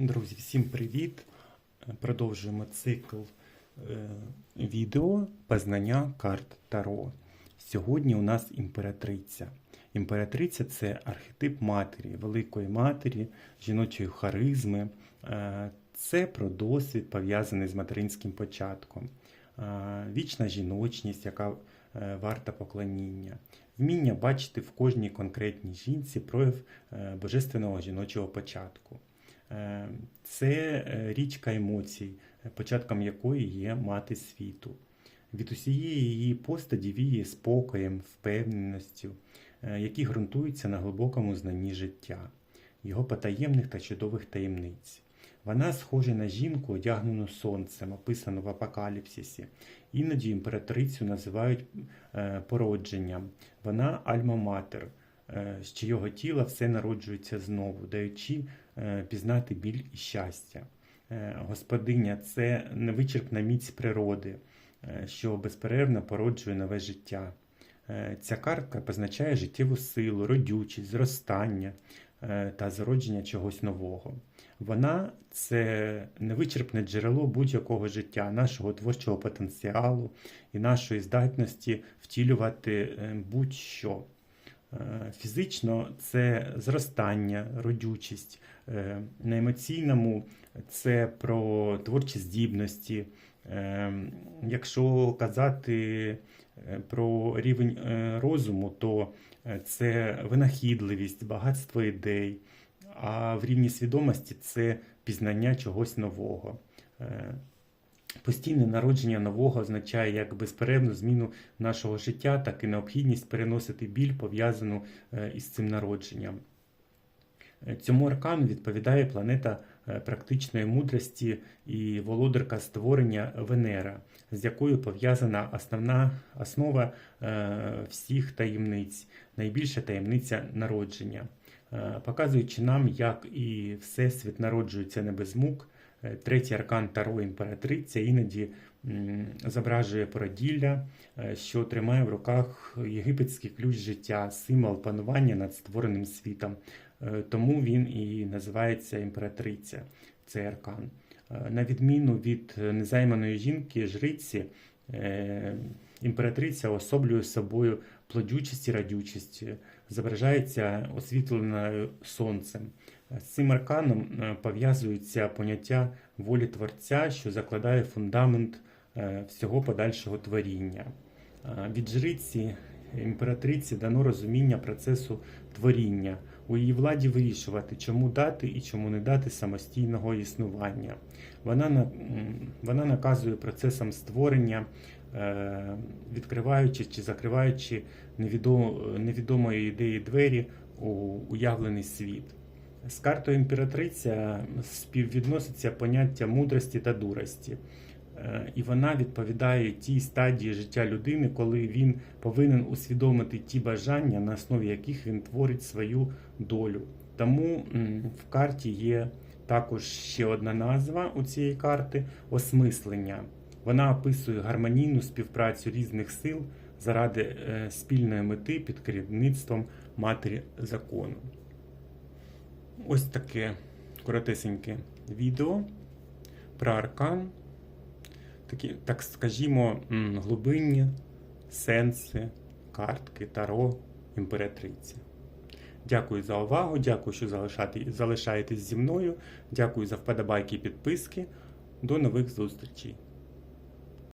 Друзі, всім привіт! Продовжуємо цикл е, відео Познання карт Таро. Сьогодні у нас імператриця. Імператриця це архетип матері, великої матері, жіночої харизми. Е, Це про досвід, пов'язаний з материнським початком, Е, вічна жіночність, яка е, варта поклоніння, вміння бачити в кожній конкретній жінці прояв е, божественного жіночого початку. Е, Це е, річка емоцій, початком якої є мати світу. Від усієї її постаті віє спокоєм, впевненістю, е, які ґрунтуються на глибокому знанні життя, його потаємних та чудових таємниць. Вона схожа на жінку, одягнену сонцем, описану в апокаліпсисі. Іноді імператрицю називають породженням. Вона альма-матер, з чийого тіла все народжується знову, даючи е, пізнати біль і щастя. Е, Господиня це невичерпна міць природи, е, що безперервно породжує нове життя. Е, Ця картка позначає життєву силу, родючість, зростання е, та зародження чогось нового. Вона це невичерпне джерело будь-якого життя, нашого творчого потенціалу і нашої здатності втілювати е, будь-що. Е, Фізично це зростання, родючість. Е, На емоційному це про творчі здібності. Е, Якщо казати про рівень розуму, то це винахідливість, багатство ідей. А в рівні свідомості це пізнання чогось нового. Постійне народження нового означає як безперервну зміну нашого життя, так і необхідність переносити біль, пов'язану е, із цим народженням. Е, Цьому аркану відповідає планета е, практичної мудрості і володарка створення Венера, з якою пов'язана основна основа всіх таємниць, найбільша таємниця народження, показуючи нам, як і Всесвіт народжується не без мук. Е, Третій аркан Таро імператриця іноді зображує породілля, е, що тримає в руках єгипетський ключ життя, символ панування над створеним світом. Е, Тому він і називається імператриця, цей аркан. На відміну від незайманої жінки, жриці, імператриця особлює собою плодючість і радючість, зображається освітленою сонцем. З цим арканом е, пов'язується поняття волі Творця, що закладає фундамент е, всього подальшого творіння. Е, Від жриці імператриці дано розуміння процесу творіння, у її владі вирішувати, чому дати і чому не дати самостійного існування. Вона, на- вона наказує процесом створення, відкриваючи чи закриваючи невідо- невідомої ідеї двері у уявлений світ. З картою імператриця співвідноситься поняття мудрості та дурості. Е, І вона відповідає тій стадії життя людини, коли він повинен усвідомити ті бажання, на основі яких він творить свою долю. Тому в карті є також ще одна назва у цієї карти осмислення. Вона описує гармонійну співпрацю різних сил заради е, спільної мети під керівництвом матері закону. Ось таке коротесеньке відео про аркан. Такі, так скажімо, глибинні сенси картки Таро імператриці. Дякую за увагу, дякую, що залишаєтесь зі мною. Дякую за вподобайки і підписки. До нових зустрічей!